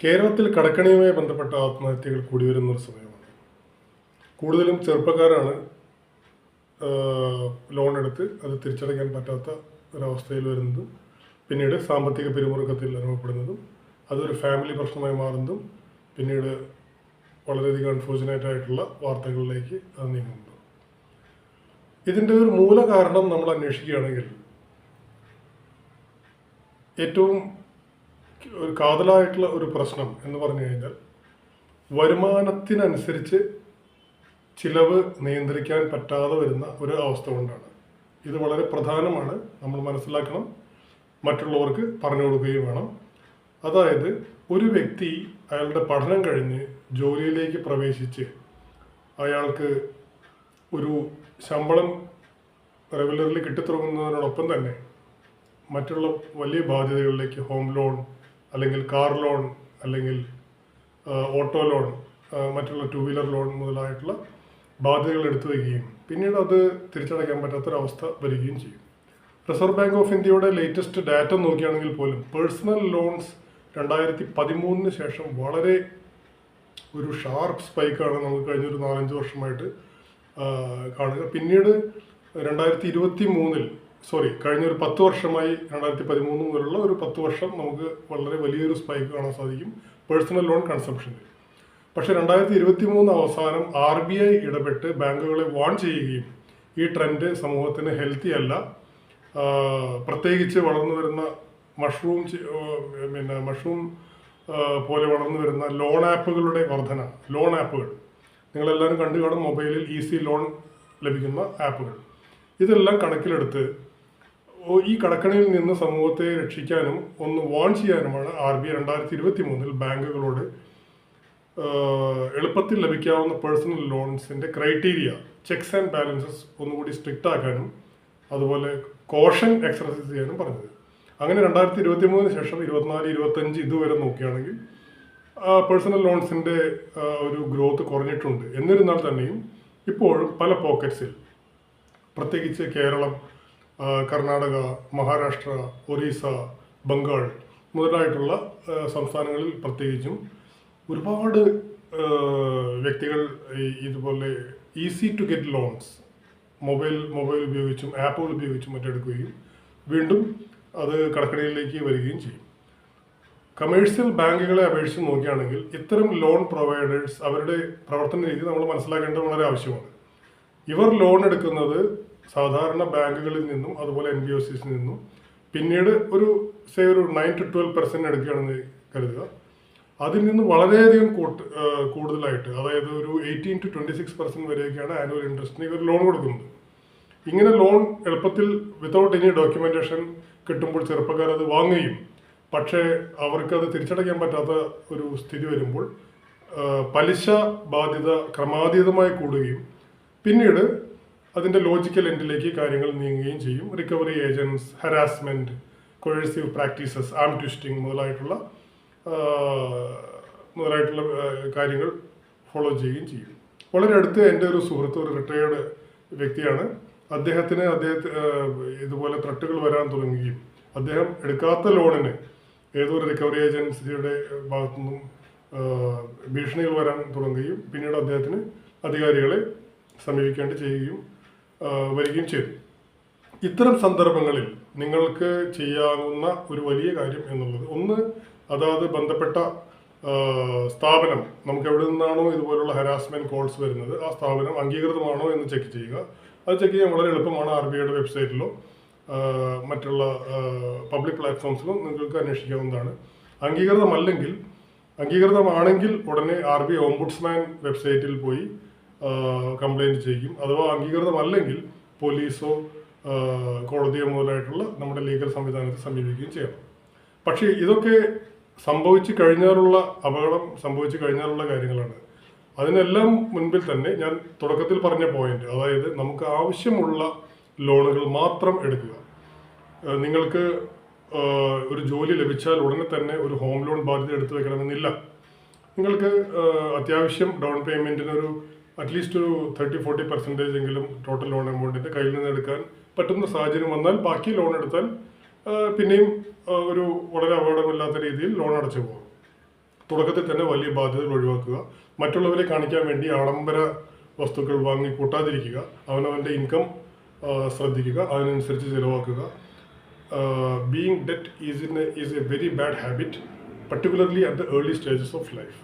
കേരളത്തിൽ കടക്കണിയുമായി ബന്ധപ്പെട്ട ആത്മഹത്യകൾ കൂടി വരുന്ന ഒരു സമയമാണ്. കൂടുതലും ചെറുപ്പക്കാരാണ് ലോൺ എടുത്ത് അത് തിരിച്ചടയ്ക്കാൻ പറ്റാത്ത ഒരവസ്ഥയിൽ വരുന്നതും പിന്നീട് സാമ്പത്തിക പിരിമുറുക്കത്തിൽ അനുഭവപ്പെടുന്നതും അതൊരു ഫാമിലി പ്രശ്നമായി മാറുന്നതും പിന്നീട് വളരെയധികം അൺഫോർച്ചുനേറ്റ് ആയിട്ടുള്ള വാർത്തകളിലേക്ക് അത് നീങ്ങുന്നു. ഇതിന്റെ ഒരു മൂല കാരണം നമ്മൾ അന്വേഷിക്കുകയാണെങ്കിൽ ഏറ്റവും ഒരു കാതലായിട്ടുള്ള ഒരു പ്രശ്നം എന്ന് പറഞ്ഞു കഴിഞ്ഞാൽ വരുമാനത്തിനനുസരിച്ച് ചിലവ് നിയന്ത്രിക്കാൻ പറ്റാതെ വരുന്ന ഒരു അവസ്ഥ കൊണ്ടാണ്. ഇത് വളരെ പ്രധാനമാണ്. നമ്മൾ മനസ്സിലാക്കണം. മറ്റുള്ളവർക്ക് പറഞ്ഞു കൊടുക്കുകയും വേണം. അതായത് ഒരു വ്യക്തി അയാളുടെ പഠനം കഴിഞ്ഞ് ജോലിയിലേക്ക് പ്രവേശിച്ച് അയാൾക്ക് ഒരു ശമ്പളം റെഗുലർലി കിട്ടിത്തുടങ്ങുന്നതിനോടൊപ്പം തന്നെ മറ്റുള്ള വലിയ ബാധ്യതകളിലേക്ക് ഹോം ലോൺ അല്ലെങ്കിൽ കാർ ലോൺ അല്ലെങ്കിൽ ഓട്ടോ ലോൺ മറ്റുള്ള ടു വീലർ ലോൺ മുതലായിട്ടുള്ള ബാധ്യതകൾ എടുത്തു വയ്ക്കുകയും പിന്നീട് അത് തിരിച്ചടയ്ക്കാൻ പറ്റാത്തൊരവസ്ഥ വരികയും ചെയ്യും. റിസർവ് ബാങ്ക് ഓഫ് ഇന്ത്യയുടെ ലേറ്റസ്റ്റ് ഡാറ്റ നോക്കുകയാണെങ്കിൽ പോലും പേഴ്സണൽ ലോൺസ് രണ്ടായിരത്തി പതിമൂന്നിന് ശേഷം വളരെ ഒരു ഷാർപ്പ് സ്പൈക്കാണ് നമുക്ക് കഴിഞ്ഞൊരു നാലഞ്ച് വർഷമായിട്ട് കാണുക. പിന്നീട് രണ്ടായിരത്തി ഇരുപത്തി മൂന്നിൽ സോറി കഴിഞ്ഞ ഒരു പത്ത് വർഷമായി രണ്ടായിരത്തി പതിമൂന്ന് മുതലുള്ള ഒരു പത്ത് വർഷം നമുക്ക് വളരെ വലിയൊരു സ്പൈക്ക് കാണാൻ സാധിക്കും. പേഴ്സണൽ ലോൺ കൺസംഷനിൽ പക്ഷേ രണ്ടായിരത്തി ഇരുപത്തി മൂന്ന് അവസാനം ആർ ബി ഐ ഇടപെട്ട് ബാങ്കുകളെ വാൺ ചെയ്യുകയും ഈ ട്രെൻഡ് സമൂഹത്തിന് ഹെൽത്തി അല്ല. പ്രത്യേകിച്ച് വളർന്നു വരുന്ന മഷ്റൂം പിന്നെ മഷ്റൂം പോലെ വളർന്നു വരുന്ന ലോൺ ആപ്പുകളുടെ വർധന ലോൺ ആപ്പുകൾ. നിങ്ങളെല്ലാവരും കണ്ടു കാണും മൊബൈലിൽ ഈസി ലോൺ ലഭിക്കുന്ന ആപ്പുകൾ. ഇതെല്ലാം കണക്കിലെടുത്ത് ഈ കടക്കണിയിൽ നിന്ന് സമൂഹത്തെ രക്ഷിക്കാനും ഒന്ന് വാൺ ചെയ്യാനുമാണ് ആർ ബി രണ്ടായിരത്തി ഇരുപത്തി മൂന്നിൽ ബാങ്കുകളോട് എളുപ്പത്തിൽ ലഭിക്കാവുന്ന പേഴ്സണൽ ലോൺസിന്റെ ക്രൈറ്റീരിയ ചെക്സ് ആൻഡ് ബാലൻസസ് ഒന്നുകൂടി സ്ട്രിക്റ്റ് ആക്കാനും അതുപോലെ കോഷൻ എക്സർസൈസ് ചെയ്യാനും പറഞ്ഞത്. അങ്ങനെ രണ്ടായിരത്തി ഇരുപത്തി മൂന്നിന് ശേഷം ഇരുപത്തിനാല് ഇരുപത്തഞ്ച് ഇതുവരെ നോക്കുകയാണെങ്കിൽ പേഴ്സണൽ ലോൺസിന്റെ ഒരു ഗ്രോത്ത് കുറഞ്ഞിട്ടുണ്ട്. എന്നിരുന്നാൽ തന്നെയും ഇപ്പോഴും പല പോക്കറ്റ്സിൽ പ്രത്യേകിച്ച് കേരളം കർണാടക മഹാരാഷ്ട്ര ഒറീസ ബംഗാൾ മുതലായിട്ടുള്ള സംസ്ഥാനങ്ങളിൽ പ്രത്യേകിച്ചും ഒരുപാട് വ്യക്തികൾ ഇതുപോലെ easy to get loans mobile mobile ഉപയോഗിച്ചും ആപ്പുകൾ ഉപയോഗിച്ചും മറ്റെടുക്കുകയും വീണ്ടും അത് കടക്കണിയിലേക്ക് വരികയും ചെയ്യും. കമേഴ്ഷ്യൽ ബാങ്കുകളെ അപേക്ഷിച്ച് നോക്കുകയാണെങ്കിൽ ഇത്തരം ലോൺ പ്രൊവൈഡേഴ്സ് അവരുടെ പ്രവർത്തന രീതി നമ്മൾ മനസ്സിലാക്കേണ്ടത് വളരെ ആവശ്യമാണ്. ഇവർ ലോൺ എടുക്കുന്നത് സാധാരണ ബാങ്കുകളിൽ നിന്നും അതുപോലെ എൻ ബി ഒ സിസിൽ നിന്നും പിന്നീട് ഒരു സേ ഒരു നയൻ ടു ട്വൽവ് പെർസെന്റ് എടുക്കുകയാണെന്ന് കരുതുക. അതിൽ നിന്ന് വളരെയധികം കൂട്ട് കൂടുതലായിട്ട് അതായത് ഒരു eighteen to twenty six percent വരെയൊക്കെയാണ് annual ഇൻട്രസ്റ്റിന് ഇവർ ലോൺ കൊടുക്കുന്നത്. ഇങ്ങനെ ലോൺ എളുപ്പത്തിൽ വിതൗട്ട് എനി ഡോക്യുമെന്റേഷൻ കിട്ടുമ്പോൾ ചെറുപ്പക്കാർ അത് വാങ്ങുകയും പക്ഷേ അവർക്ക് അത് തിരിച്ചടയ്ക്കാൻ പറ്റാത്ത ഒരു സ്ഥിതി വരുമ്പോൾ പലിശ ബാധ്യത ക്രമാതീതമായി കൂടുകയും പിന്നീട് അതിന്റെ ലോജിക്കൽ എൻഡിലേക്ക് കാര്യങ്ങൾ നീങ്ങുകയും ചെയ്യും. Recovery agents harassment coercive practices arm twisting മുതലായിട്ടുള്ള മുതലായിട്ടുള്ള കാര്യങ്ങൾ ഫോളോ ചെയ്യുകയും ചെയ്യും. വളരെ അടുത്ത് എന്റെ ഒരു സുഹൃത്ത് ഒരു റിട്ടയേർഡ് വ്യക്തിയാണ്. അദ്ദേഹത്തിന് അദ്ദേഹത്തെ ഇതുപോലെ ത്രട്ടുകൾ വരാൻ തുടങ്ങുകയും അദ്ദേഹം എടുക്കാത്ത ലോണിന് ഏതോ ഒരു റിക്കവറി ഏജൻസിയുടെ ഭാഗത്തു നിന്നും ഭീഷണികൾ വരാൻ തുടങ്ങുകയും പിന്നീട് അദ്ദേഹത്തിന് അധികാരികളെ സമീപിക്കേണ്ടി ചെയ്യുകയും വരികയും ചെയ്തു. ഇത്തരം സന്ദർഭങ്ങളിൽ നിങ്ങൾക്ക് ചെയ്യാവുന്ന ഒരു വലിയ കാര്യം എന്നുള്ളത് ഒന്ന് അതാത് ബന്ധപ്പെട്ട സ്ഥാപനം നമുക്ക് എവിടെ നിന്നാണോ ഇതുപോലുള്ള ഹരാസ്മെന്റ് കോൾസ് വരുന്നത് ആ സ്ഥാപനം അംഗീകൃതമാണോ എന്ന് ചെക്ക് ചെയ്യുക. അത് ചെക്ക് ചെയ്യാൻ വളരെ എളുപ്പമാണ് ആർ ബി ഐയുടെ വെബ്സൈറ്റിലോ മറ്റുള്ള പബ്ലിക് പ്ലാറ്റ്ഫോംസിലും നിങ്ങൾക്ക് അന്വേഷിക്കാവുന്നതാണ്. അംഗീകൃതമല്ലെങ്കിൽ അംഗീകൃതമാണെങ്കിൽ ഉടനെ ആർ ബി ഓംബുഡ്സ്മാൻ വെബ്സൈറ്റിൽ പോയി കംപ്ലൈന്റ് ചെയ്യും. അഥവാ അംഗീകൃതമല്ലെങ്കിൽ പോലീസോ കോടതിയോ മുതലായിട്ടുള്ള നമ്മുടെ ലീഗൽ സംവിധാനത്തെ സമീപിക്കുകയും ചെയ്യണം. പക്ഷേ ഇതൊക്കെ സംഭവിച്ചു കഴിഞ്ഞാലുള്ള അപകടം സംഭവിച്ചു കഴിഞ്ഞാലുള്ള കാര്യങ്ങളാണ്. അതിനെല്ലാം മുൻപിൽ തന്നെ ഞാൻ തുടക്കത്തിൽ പറഞ്ഞ പോയിന്റ് അതായത് നമുക്ക് ആവശ്യമുള്ള ലോണുകൾ മാത്രം എടുക്കുക. നിങ്ങൾക്ക് ഒരു ജോലി ലഭിച്ചാൽ ഉടനെ തന്നെ ഒരു ഹോം ലോൺ ബാധ്യത എടുത്തു വെക്കണമെന്നില്ല. നിങ്ങൾക്ക് അത്യാവശ്യം ഡൗൺ പേയ്മെന്റിന് ഒരു അറ്റ്ലീസ്റ്റ് ഒരു തേർട്ടി ഫോർട്ടി പെർസെന്റേജ് എങ്കിലും ടോട്ടൽ ലോൺ എമൗണ്ടിന്റെ കയ്യിൽ നിന്ന് എടുക്കാൻ പറ്റുന്ന സാഹചര്യം വന്നാൽ ബാക്കി ലോൺ എടുത്താൽ പിന്നെയും ഒരു വളരെ അപകടമില്ലാത്ത രീതിയിൽ ലോൺ അടച്ചു പോകും. തുടക്കത്തിൽ തന്നെ വലിയ ബാധ്യതകൾ ഒഴിവാക്കുക. മറ്റുള്ളവരെ കാണിക്കാൻ വേണ്ടി ആഡംബര വസ്തുക്കൾ വാങ്ങി കൂട്ടാതിരിക്കുക. അവനവന്റെ ഇൻകം ശ്രദ്ധിക്കുക. അതിനനുസരിച്ച് ചിലവാക്കുക. Being debt is in is a very bad habit particularly at the early stages of life